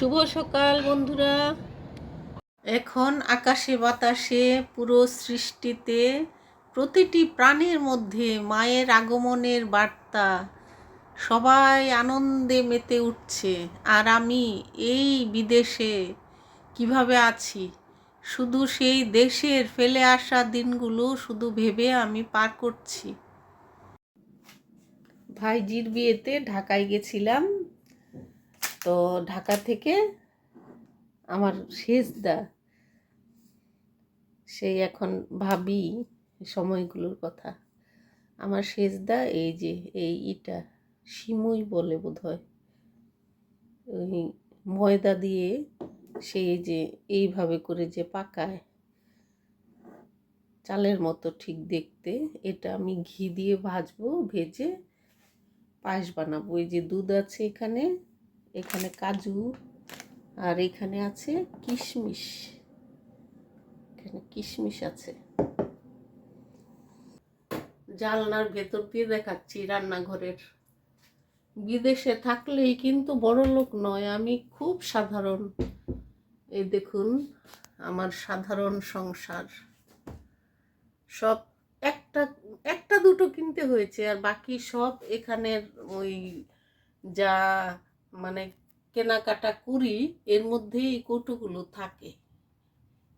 শুভ সকাল, বন্ধুরা। এখন আকাশে বাতাসে পুরো সৃষ্টিতে প্রতিটি প্রাণীর মধ্যে মায়ের আগমনের বার্তা সবাই আনন্দে মেতে উঠছে। আর আমি এই বিদেশে কীভাবে আছি? শুধু সেই দেশের ফেলে আসা দিনগুলো শুধু ভেবে আমি পার করছি। ভাইজির বিয়েতে ঢাকায় গেছিলাম। তো ঢাকা থেকে আমার শেষদা সেই এখন ভাবি সময়গুলোর কথা। আমার শেষদা এই যে, এই ইটা, সিমুই বলে বোধ হয় ওই ময়দা দিয়ে সেই যে, এইভাবে করে যে পাকায়। চালের মতো ঠিক দেখতে। এটা আমি ঘি দিয়ে ভাজবো, ভেজে পায়েস বানাবো। এই যে দুধ আছে এখানে এখানে কাজু আর এখানে আছে কিশমিশ। এখানে কিশমিশ আছে। জানলার ভেতর দিয়ে দেখাচ্ছি রান্নাঘরের। বিদেশে থাকলেই কিন্তু বড় লোক নয়, আমি খুব সাধারণ। এই দেখুন, আমার সাধারণ সংসার। সব একটা একটা দুটো কিনতে হয়েছে আর বাকি সব এখানের ওই যা মানে কেনাকাটা করি, এর মধ্যেই এই কৌটোগুলো থাকে।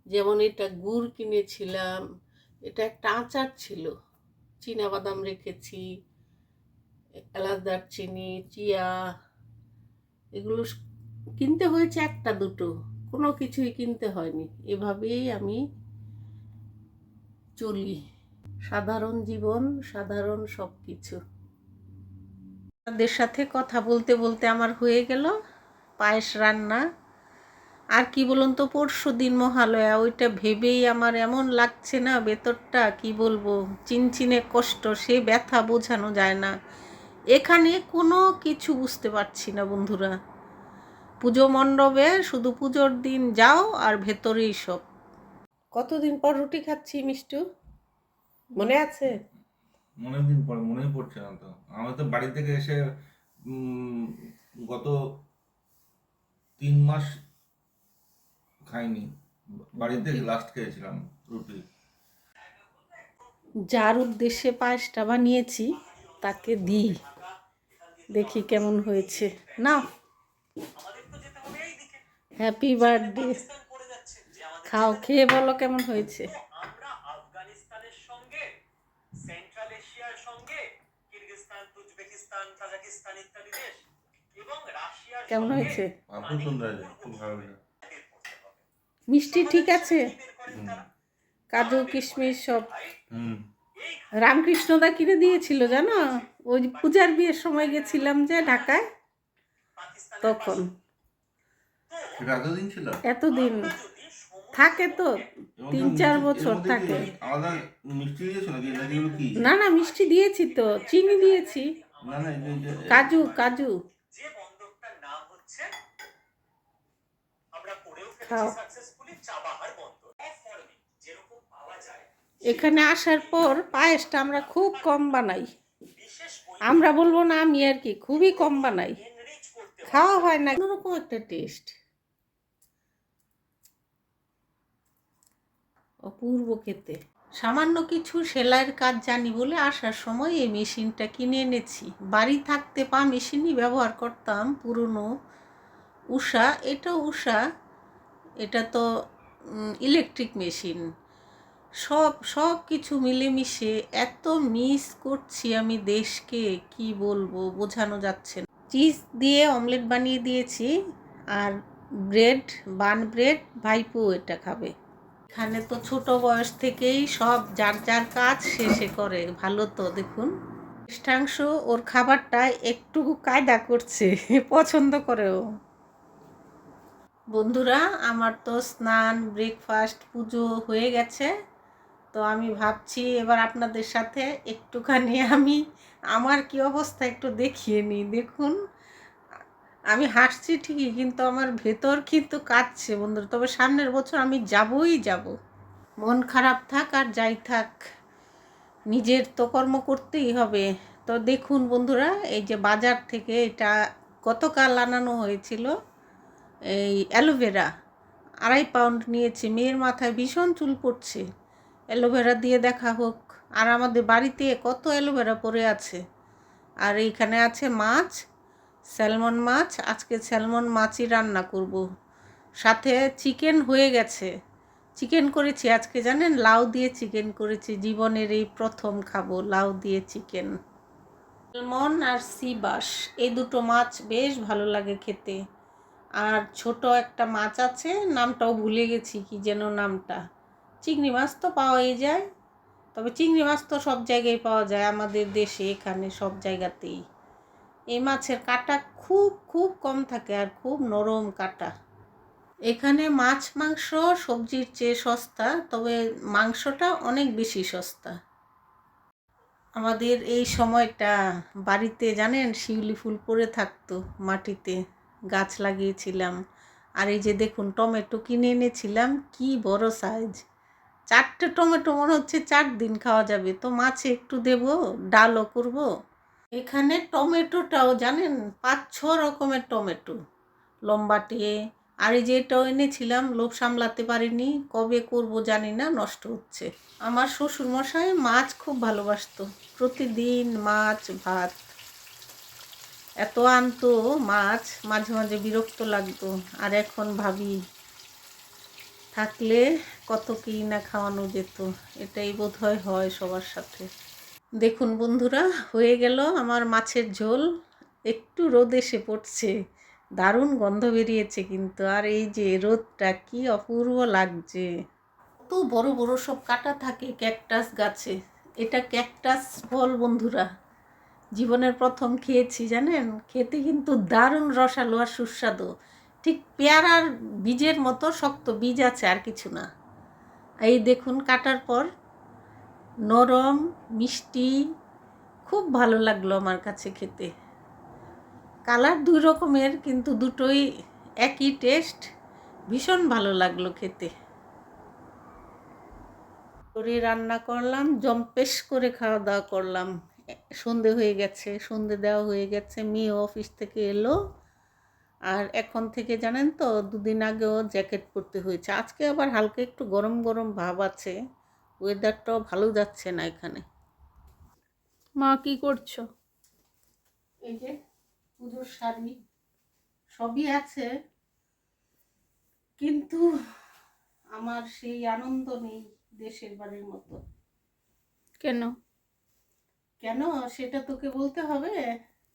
যেমন এটা গুড় কিনেছিলাম, এটা একটা আচার ছিল। বাদাম রেখেছি, এলাচ দারচিনি, চিয়া, এগুলো কিনতে হয়েছে একটা দুটো। কোনো কিছুই কিনতে হয়নি। এভাবেই আমি চলি। সাধারণ জীবন, সাধারণ সব কিছু আপনাদের সাথে কথা বলতে বলতে আমার হয়ে গেল। পায়েস রান্না। আর কি বলুন তো, পরশু দিন মহালয়া, ওইটা ভেবেই আমার এমন লাগছে না ভেতরটা, কি বলব? চিনচিনে কষ্ট, সে ব্যথা বোঝানো যায় না। এখানে কোনো কিছু বুঝতে পারছি না বন্ধুরা। পুজো মণ্ডপে শুধু পুজোর দিন যাও আর ভেতরেই সব। কতদিন পর রুটি খাচ্ছি মিষ্টু? মনে আছে? অনেক দিন পর মনেই পড়ছে না তো। আমি তো বাড়ি থেকে এসে গত তিন মাস খাইনি। বাড়িতে লাস্ট খেয়েছিলাম রুটি। যার উদ্দেশ্যে পায়েসটা বানিয়েছি তাকে দিই। দেখি কেমন হয়েছে। না হ্যাপি বার্থডে খাও খেয়ে বলো কেমন হয়েছে। কাজাকিস্তান ইত্যাদি দেশ এবং রাশিয়ার কেমন হয়েছে? খুব সুন্দর হয়েছে খুব ভালো। মিষ্টি ঠিক আছে। কাজু কিশমিশ সব। রামকৃষ্ণদা কিনে দিয়েছিল জানো? ওই পূজার বিয়ের সময় গেছিলাম যে ঢাকায় তখন। এতদিন ছিল? এতদিন। থাকে তো তিন চার বছর থাকে। না না মিষ্টি দিয়েছি তো চিনি দিয়েছি। কাজু কাজু। যে বন্দরটার নাম হচ্ছে আমরা পড়েও। ফেলেছি সাকসেসফুলি চাবাহার যেরকম পাওয়া যায়। এখানে আসার পর পায়েসটা আমরা খুব কম বানাই। আমরা বলব না আমি আর কি খুবই কম বানাই। খাওয়া হয় না অন্যরকম একটা টেস্ট অপূর্ব খেতে। সামান্য কিছু সেলাইয়ের কাজ জানি বলে আসার সময় এই মেশিনটা কিনে এনেছি। বাড়ি থাকতে পা মেশিনই ব্যবহার করতাম, পুরনো। উষা, এটা উষা, এটা তো ইলেকট্রিক মেশিন সব সব কিছু মিলেমিশে এত মিস করছি আমি দেশকে, কি বলব, বোঝানো যাচ্ছে না। চিজ দিয়ে অমলেট বানিয়ে দিয়েছি, আর ব্রেড বান ব্রেড ভাইপো এটা খাবে। এখানে তো ছোট বয়স থেকেই সব যার যার কাজ শেষে করে। ভালো তো, দেখুন। জ্যেষ্ঠাংশ ওর খাবারটা একটু কায়দা করছে, পছন্দ করেও। বন্ধুরা, আমার তো স্নান ব্রেকফাস্ট পুজো হয়ে গেছে। তো আমি ভাবছি এবার আপনাদের সাথে একটুখানি আমি আমার কি অবস্থা একটু দেখিয়ে নিই। দেখুন। আমি হাসছি ঠিকই, কিন্তু আমার ভেতর কিন্তু কাঁদছে বন্ধুরা। তবে সামনের বছর আমি যাবই যাব। মন খারাপ থাক আর যাই থাক, নিজের তো কর্ম করতেই হবে। তো দেখুন বন্ধুরা, এই যে বাজার থেকে এটা গতকাল আনানো হয়েছিল, এই অ্যালোভেরা। আড়াই পাউন্ড নিয়েছি, মেয়ের মাথায় ভীষণ চুল পড়ছে। অ্যালোভেরা দিয়ে দেখা হোক। আর আমাদের বাড়িতে কত অ্যালোভেরা পড়ে আছে। আর এইখানে আছে মাছ স্যালমন মাছ, আজকে স্যালমন মাছই রান্না করব। সাথে চিকেন হয়ে গেছে। চিকেন করেছি আজকে জানেন? লাউ দিয়ে চিকেন করেছি। জীবনের এই প্রথম খাব লাউ দিয়ে চিকেন। স্যালমন আর সি বাস, এই দুটো মাছ বেশ ভালো লাগে খেতে। আর ছোট একটা মাছ আছে, নামটাও ভুলে গেছি কি যেন নামটা। চিংড়ি মাছ তো পাওয়াই যায়, তবে চিংড়ি মাছ তো সব জায়গায় পাওয়া যায়, আমাদের দেশে, এখানে, সব জায়গাতেই। এই মাছের কাটা খুব খুব কম থাকে আর খুব নরম কাটা। এখানে মাছ, মাংস, সবজির চেয়ে সস্তা, তবে মাংসটা অনেক বেশি সস্তা। আমাদের এই সময়টা বাড়িতে জানেন, শিউলি ফুল পড়ে থাকতো মাটিতে, গাছ লাগিয়েছিলাম। আর এই যে দেখুন, টমেটো কিনে এনেছিলাম, কি বড় সাইজ। চারটে টমেটো মনে হচ্ছে চার দিন খাওয়া যাবে, তো মাছে একটু দেব, ডালও করব এখানে টমেটোটাও জানেন? পাঁচ ছ রকমের টমেটো। লম্বাটে। আর এই যে এটাও এনেছিলাম, লোভ সামলাতে পারিনি। কবে করব জানি না, নষ্ট হচ্ছে। আমার শ্বশুর মশাই মাছ খুব ভালোবাসতো। প্রতিদিন মাছ, ভাত। এত আনতো মাছ, মাঝে মাঝে বিরক্ত লাগতো। আর এখন ভাবি, থাকলে কত কি না খাওয়ানো যেত। এটাই বোধ হয় হয় সবার সাথে। দেখুন বন্ধুরা, হয়ে গেল আমার মাছের ঝোল। একটু রোদ এসে পড়ছে, দারুণ গন্ধ বেরিয়েছে কিন্তু, আর এই যে রোদটা কি অপূর্ব লাগছে। কত বড় বড় সব কাটা থাকে ক্যাকটাস গাছে, এটা ক্যাকটাস ফল বন্ধুরা। জীবনের প্রথম খেয়েছি, জানেন? খেতে কিন্তু দারুণ রসালো আর সুস্বাদু। ঠিক পেয়ারার বীজের মতো শক্ত বীজ আছে আর কিছু না। এই দেখুন কাটার পর নরম, মিষ্টি, খুব ভালো লাগল আমার কাছে খেতে। কালার দুই রকমের, কিন্তু দুটোই একই টেস্ট ভীষণ ভালো লাগল খেতে। করে রান্না করলাম জম্পেশ করে খাওয়া দাওয়া করলাম। সন্ধে হয়ে গেছে, সন্ধে দেওয়া হয়ে গেছে, মেয়ে অফিস থেকে এলো। আর এখন থেকে জানেন তো, দুদিন আগেও জ্যাকেট পরতে হয়েছে। আজকে আবার হালকা একটু গরম গরম ভাব আছে। ওয়েদারটাও ভালো যাচ্ছে না এখানে। মা কি করছ? এই যে পুজোর শাড়ি সবই আছে কিন্তু আমার সেই আনন্দ নেই দেশের বাড়ির মতো। কেন? কেন? সেটা তোকে বলতে হবে।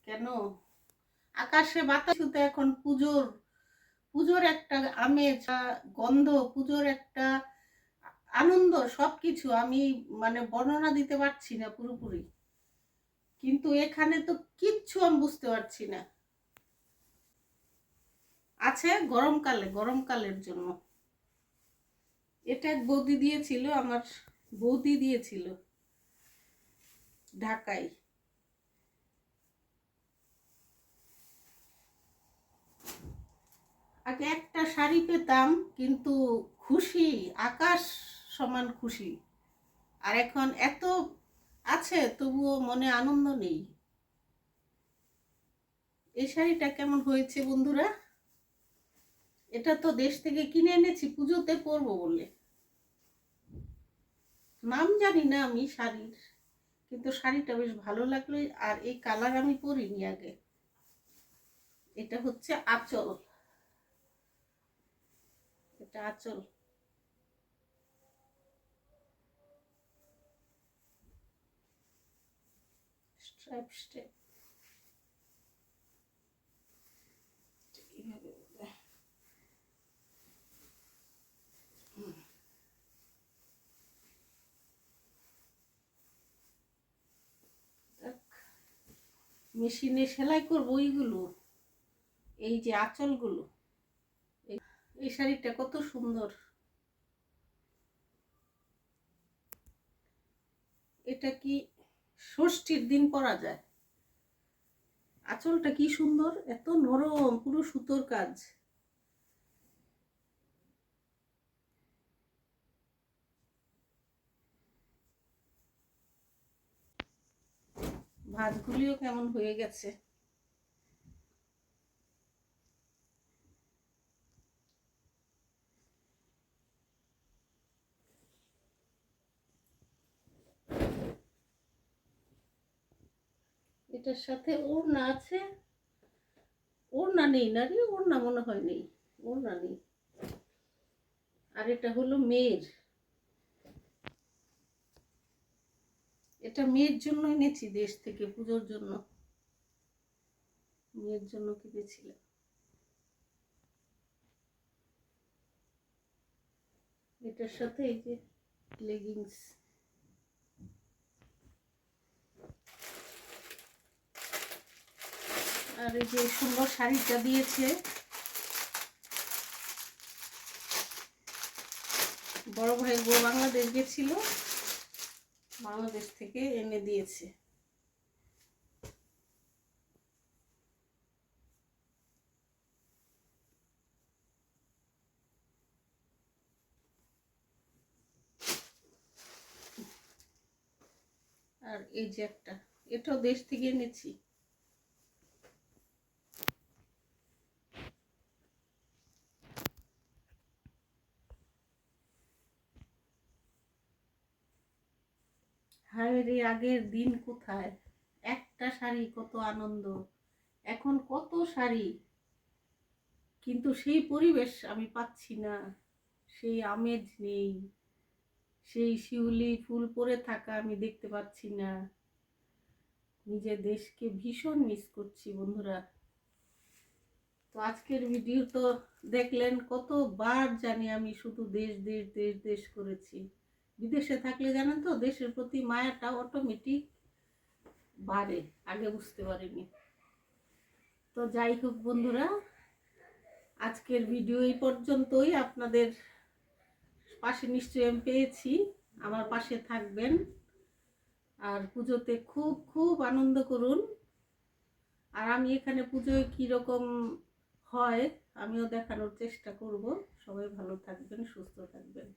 কেন? আকাশে বাতাসুতে এখন পুজোর পুজোর একটা আমেজ গন্ধ পুজোর একটা সব কিছু আমি মানে বর্ণনা দিতে পারছি না পুরোপুরি। কিন্তু এখানে তো কিচ্ছু আমি বুঝতে পারছি না। আছে গরমকালে, গরমকালের জন্য। এটা এক বৌদি দিয়েছিল, আমার বৌদি দিয়েছিল ঢাকায়। আগে একটা শাড়ি পেতাম, কিন্তু খুশি, আকাশ সমান খুশি। আর এখন এত আছে, তবুও মনে আনন্দ নেই। এই শাড়িটা কেমন হয়েছে বন্ধুরা? এটা তো দেশ থেকে কিনে এনেছি, পুজোতে পরবো বলে। নাম জানি না আমি শাড়ির, কিন্তু শাড়িটা বেশ ভালো লাগল, আর এই কালার আমি পরিনি আগে। এটা হচ্ছে আঁচল। এটা আঁচল। দেখ, মেশিনে সেলাই করব ওইগুলো। এই যে আঁচলগুলো। এই শাড়িটা কত সুন্দর। এটা কি ষষ্ঠীর দিন পরা যায়। আঁচলটা কি সুন্দর? এত নরম, পুরো সুতোর কাজ। ভাতগুলিও কেমন হয়ে গেছে? এটার সাথে ওড়না আছে। ওড়না নেই না রে, ওড়না মনে হয় নেই, ওড়না নেই। আর এটা হলো মেয়ের। এটা মেয়ের জন্য এনেছি দেশ থেকে, পুজোর জন্য। মেয়ের জন্য কিনেছিলাম এটার সাথে এই যে লেগিংস আর এই যে সুন্দর শাড়িটা দিয়েছে। বড় ভাই গো বাংলাদেশ গেছিল, বাংলাদেশ থেকে এনে দিয়েছে। আর এই যে একটা, এটাও দেশ থেকে এনেছি। হায় রে, আগের দিন কোথায়? একটা শাড়ি কত আনন্দ। এখন কত শাড়ি। কিন্তু সেই পরিবেশ আমি পাচ্ছি না। সেই আমেজ নেই। সেই শিউলি ফুল পরে থাকা আমি দেখতে পাচ্ছি না। নিজের দেশকে ভীষণ মিস করছি বন্ধুরা। তো আজকের ভিডিও তো দেখলেন কতবার জানি আমি শুধু দেশ দেশ দেশ দেশ করেছি। বিদেশে থাকলে জানেন তো, দেশের প্রতি মায়াটা অটোমেটিক বাড়ে। আগে বুঝতে পারিনি। তো যাই হোক বন্ধুরা, আজকের ভিডিও এই পর্যন্তই। আপনাদের পাশে নিশ্চয়ই আমি পেয়েছি। আমার পাশে থাকবেন। আর পুজোতে খুব খুব আনন্দ করুন। আর আমি এখানে পুজোয় কীরকম হয়, আমিও দেখানোর চেষ্টা করব। সবাই ভালো থাকবেন, সুস্থ থাকবেন।